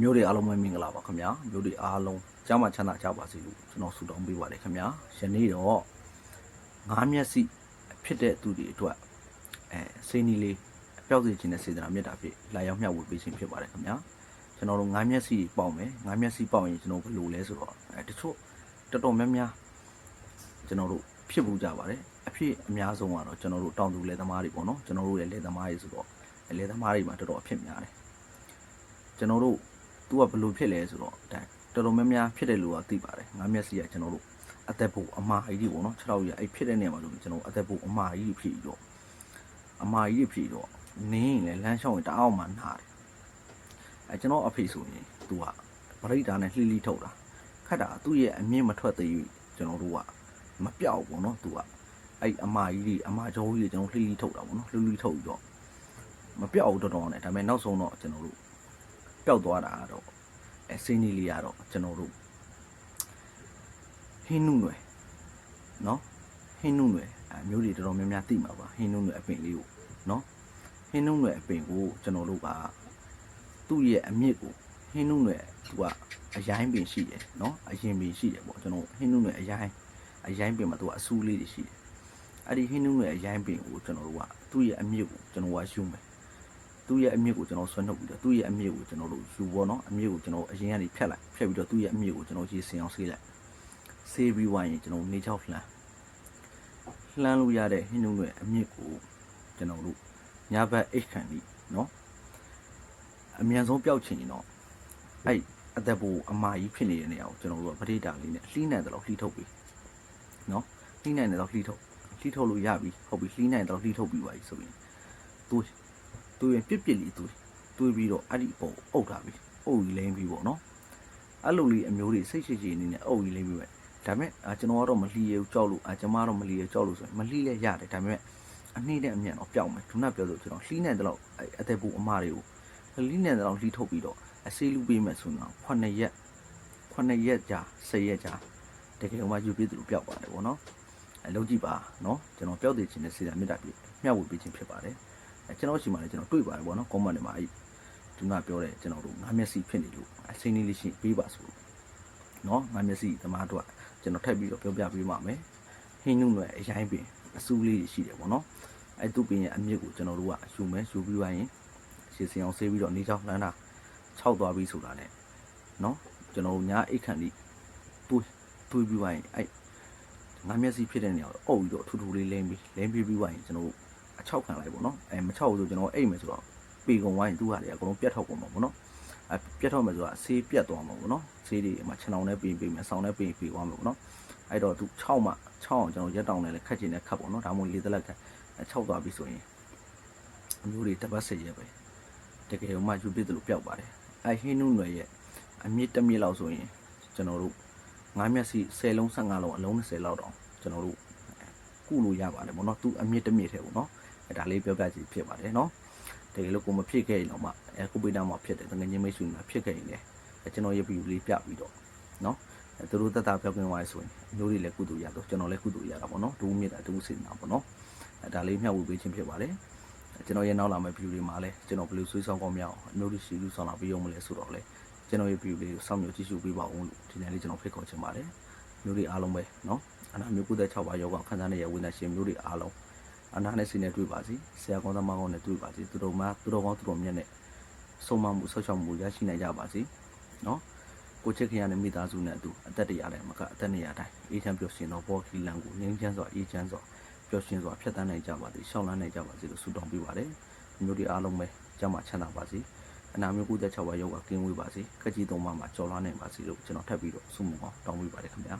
မျိုးတွေအားလုံးပဲမင်္ဂလာပါခင်ဗျာမျိုးတွေအားလုံးကြားမှချမ်းသာကြပါစေလို့ကျွန်တော်ဆုတောင်းပေးပါတယ်ခင်ဗျာယနေ့တော့ငါးမျက်စိဖြစ်တဲ့သူတွေအတွက်အဲစိတ်နီးလေးအပြောက်စေခြင်းနဲ့စေတနာမေတ္တာဖြင့်လာရောက်မျှဝေပေးခြင်းဖြစ်ပါတယ်ခင်ဗျာကျွန်တော်တို့ငါးမျက်စိပေါက်မယ်ငါးမျက်စိပေါက်ရင်ကျွန်တော်ဘယ်လိုလဲဆိုတော့အဲတချို့တော်တော်များများကျွန်တော်တို့ဖြစ်ဘူးကြပါတယ်အဖြစ်အများဆုံးကတော့ကျွန်တော်တို့တောင်သူလယ်သမားတွေပေါ့နော်ကျွန်တော်တို့ရဲ့လယ်သမားတွေဆိုတော့လယ်သမားတွေမှာတော်တော်အဖြစ်များတယ်ကျွန်တော်တို့ သူကဘယ်လိုဖြစ်လဲဆိုတော့ဒါတော်တော်များများဖြစ်တယ်လို့ကသိပါတယ်ငါမျက်စိကကျွန်တော်တို့အသက်ဖို့အမာကြီးတွေပေါ့နော်6လောက်ရအဲ့ဖြစ်တဲ့နေရာမှာဆိုကျွန်တော်အသက်ဖို့အမာကြီးဖြစ်ပြီးတော့အမာကြီးဖြစ်တော့နင်းရင်လည်းလမ်းလျှောက်ရင်တအားမှနားတယ်အဲကျွန်တော်အဖေဆိုရင်သူကဗရိတ်တာနဲ့လှိလိထုတ်တာခက်တာသူ့ရဲ့အမြင့်မထွက်သေးဘူးကျွန်တော်တို့ကမပြောက်ဘူးပေါ့နော်သူကအဲ့အမာကြီးတွေအမာကြောကြီးတွေကျွန်တော်လှိလိထုတ်တာပေါ့နော်လှိလိထုတ်ပြီးတော့မပြောက်ဘူးတော်တော်နဲ့ဒါပေမဲ့နောက်ဆုံးတော့ကျွန်တော်တို့ ပျောက်သွားတာတော့အဲစိနေလီယာတော့ကျွန်တော်တို့ဟင်းနုနွယ်နော်ဟင်းနုနွယ်အမျိုးတွေတော်တော်များများသိမှာပါဟင်းနုနွယ်အပင်လေးကိုနော်ဟင်းနုနွယ်အပင်ကိုကျွန်တော်တို့ကသူ့ရဲ့အမြင့်ကိုဟင်းနုနွယ်သူကအရိုင်းပင်ရှိတယ်နော်အရင်ပင်ရှိတယ်ပေါ့ကျွန်တော်ဟင်းနုနွယ်အရိုင်းအရိုင်းပင်မှာသူကအဆူလေးတွေရှိတယ်အဲ့ဒီဟင်းနုနွယ်အရိုင်းပင်ကိုကျွန်တော်တို့ကသူ့ရဲ့အမြင့်ကိုကျွန်တော်ကယူမယ် သူ့ရဲ့အမြင့်ကိုကျွန်တော်ဆွဲနှုတ်ပြီးတော့သူ့ရဲ့အမြင့်ကိုကျွန်တော်တို့ယူပေါ့နော်အမြင့်ကိုကျွန်တော်အရင်ကနေဖြတ်လိုက်ဖြတ်ပြီးတော့သူ့ရဲ့အမြင့်ကိုကျွန်တော်ရေးစင်အောင်ဆေးလိုက်ဆေးပြီးဝိုင်းရင်ကျွန်တော်နေချောက်လှမ်းလှမ်းလို့ရတဲ့ဟင်းနုံရဲ့အမြင့်ကိုကျွန်တော်တို့ညဘက်အိတ်ခံပြီးနော်အမြန်ဆုံးပျောက်ချင်ရင်တော့အဲ့အသက်ဘူအမာကြီးဖြစ်နေတဲ့နေရာကိုကျွန်တော်တို့ကပရိဒါလေးနဲ့လှီးနိုင်တယ်လို့လှီးထုတ်ပြီးနော်လှီးနိုင်တယ်လို့လှီးထုတ်လှီးထုတ်လို့ရပြီဟုတ်ပြီလှီးနိုင်တယ်လို့လှီးထုတ်ပြီးပါပြီဆိုရင်သူ သူရင်ပြစ်ပြစ်လေးသူတွေးပြီးတော့အဲ့ဒီအပေါ်အုပ်ထားပြီးအုပ်ကြီးလိမ့်ပြီးပေါ့နော်အဲ့လိုလေးအမျိုးတွေစိတ်ရှိရှိအနေနဲ့အုပ်ကြီးလိမ့်ပြီးပဲဒါပေမဲ့အာကျွန်တော်ကတော့မလှီရဘူးကြောက်လို့အာကျွန်မကတော့မလှီရကြောက်လို့ဆိုရင်မလှီလဲရတယ်ဒါပေမဲ့အနှိမ့်တဲ့အမြန်တော့ပျောက်မယ်ဒုနပြောဆိုကျွန်တော်လှီနိုင်တဲ့လောက်အဲ့အသက်ပူအမတွေကိုလှီနိုင်တဲ့လောက်လှီထုတ်ပြီးတော့အစေးလူပေးမယ်ဆိုတော့9ရက်9ရက်ကြာ10ရက်ကြာတကယ်မှယူပြီးသူတို့ပျောက်ပါတယ်ပေါ့နော်အလုံးကြည့်ပါနော်ကျွန်တော်ပျောက်သေးခြင်းနဲ့စေတာမေတ္တာပြမျှဝေပေးခြင်းဖြစ်ပါတယ်အဲ ကျွန်တော်ရှိမှလည်းကျွန်တော်တွေ့ပါတယ်ဗောနော် comment တွေမှာအဲ့ဒီကပြောတယ်ကျွန်တော်တို့ငါးမျက်စိဖြစ်နေလို့အစိမ့်လေးလေးရှိပေးပါဆိုနော်ငါးမျက်စိသမားတို့ကျွန်တော်ထပ်ပြီးတော့ပြောပြပေးပါမယ်ဟင်းနုနယ်အရင်ပင်အစူးလေးတွေရှိတယ်ဗောနော်အဲသူ့ပင်ရဲ့အမြင့်ကိုကျွန်တော်တို့ကယူမယ်ယူပြီးသွားရင်ရှည်စင်အောင်ဆေးပြီးတော့နေချောင်းလှမ်းတာ6သွားပြီးဆိုတာ ਨੇ နော်ကျွန်တော်တို့ညာအိတ်ခန့်လေးတွေးတွေးပြီးသွားရင်အဲ့ငါးမျက်စိဖြစ်တဲ့နေရာကိုအုပ်ပြီးတော့ထူထူလေးလင်းပြီးလင်းပြီးပြီးသွားရင်ကျွန်တော်တို့ အချောက်ခံလိုက်ပေါ့နော်အဲမချောက်ဘူးဆိုကျွန်တော်အိတ်မယ်ဆိုတော့ပေကုံဝိုင်းသူ့ဟာတွေအကုန်လုံးပြတ်ထောက်ကုန်မှာပေါ့နော်အဲပြတ်ထောက်မယ်ဆိုတာဆေးပြတ်သွားမှာပေါ့နော်ဆေးတွေအမှခြံအောင်နဲ့ပြင်ပြင်မယ်ဆောင်းနဲ့ပြင်ပြင်သွားမှာပေါ့နော်အဲ့တော့သူ6မှ6အောင်ကျွန်တော်ရက်တောင်နဲ့လည်းခတ်ချင်တဲ့ခတ်ပေါ့နော်ဒါမှမဟုတ်လေသက်လက်က6သွားပြီဆိုရင်အမျိုးတွေတပတ်ဆက်ရက်ပဲတကယ်မှယူပြစ်တယ်လို့ပျောက်ပါတယ်အဲဟင်းနုနယ်ရဲ့အမြင့်တစ်မြင့်လောက်ဆိုရင်ကျွန်တော်တို့ငါးမျက်စိ10လုံး15လုံးအလုံး20လောက်တောင်ကျွန်တော်တို့ကုလို့ရပါတယ်ပေါ့နော်သူအမြင့်တစ်မြင့်ထဲပေါ့နော်အဲ ဒါလေးပြောပြချင်ဖြစ်ပါတယ်เนาะတကယ်လို့ကိုမဖြစ်ခဲ့ရင်တော့မှအဲကိုပိတာမှာဖြစ်တယ်တကယ်ချင်းမိတ်ဆွေမှာဖြစ်ခဲ့ရင်လည်းအဲကျွန်တော်ရဲ့ဗီဒီယိုလေးပြပြီးတော့เนาะအဲသူတို့တက်တာပြောပြသွားရဆိုရင်အမျိုးတွေလည်းကုသိုလ်ရတော့ကျွန်တော်လည်းကုသိုလ်ရတာပေါ့เนาะဒူးမြစ်တာဒူးစေနာပေါ့เนาะအဲဒါလေးမျှဝေပေးခြင်းဖြစ်ပါတယ်အဲကျွန်တော်ရဲ့နောက်လာမယ့်ဗီဒီယိုတွေမှာလည်းကျွန်တော်ဘယ်လိုဆွေးဆောင်ကောင်းများအောင်အမျိုးတွေရှိလူဆောင်လာပြီးရုံမလဲဆိုတော့လေကျွန်တော်ရဲ့ဗီဒီယိုလေးကိုစောင့်မျှော်ကြည့်ရှုပေးပါဦးလို့ဒီနေ့လေးကျွန်တော်ဖိတ်ခေါ်ချင်ပါတယ်မျိုးတွေအားလုံးပဲเนาะအနာမျိုးကုသက်6ပါးယောဂခံစားနေရဝိညာဉ်ရှင်မျိုးတွေအားလုံး အနာနဲ့စိနဲ့တွေ့ပါစီဆရာကောင်းသမားကောင်းနဲ့တွေ့ပါစီသူတို့မှသူတို့ကောင်းသူတို့မြတ်နဲ့ဆုံးမမှုဆောက်ရှောက်မှုရရှိနိုင်ကြပါစီနော်ကိုချစ်ခင်ရတဲ့မိသားစုနဲ့အတူအသက်တရားတိုင်းမှာကအသက်နေရတိုင်းအေးချမ်းပျော်ရွှင်တော့ဘောခီလန်ကိုငြိမ်းချမ်းစွာအေးချမ်းစွာပျော်ရွှင်စွာဖြတ်သန်းနိုင်ကြပါစေရှောင်းလန်းနိုင်ကြပါစေလို့ဆုတောင်းပေးပါတယ်မျိုးတွေအားလုံးပဲကျမ်းမာချမ်းသာပါစေအနာမျိုးကုသက်6ပါးယောဂကင်းဝေးပါစေခက်ကြီးသုံးပါးမှာကြော်လွှားနိုင်ပါစေလို့ကျွန်တော်ထပ်ပြီးတော့ဆုမွန်ကောင်းတောင်းပေးပါတယ်ခင်ဗျာ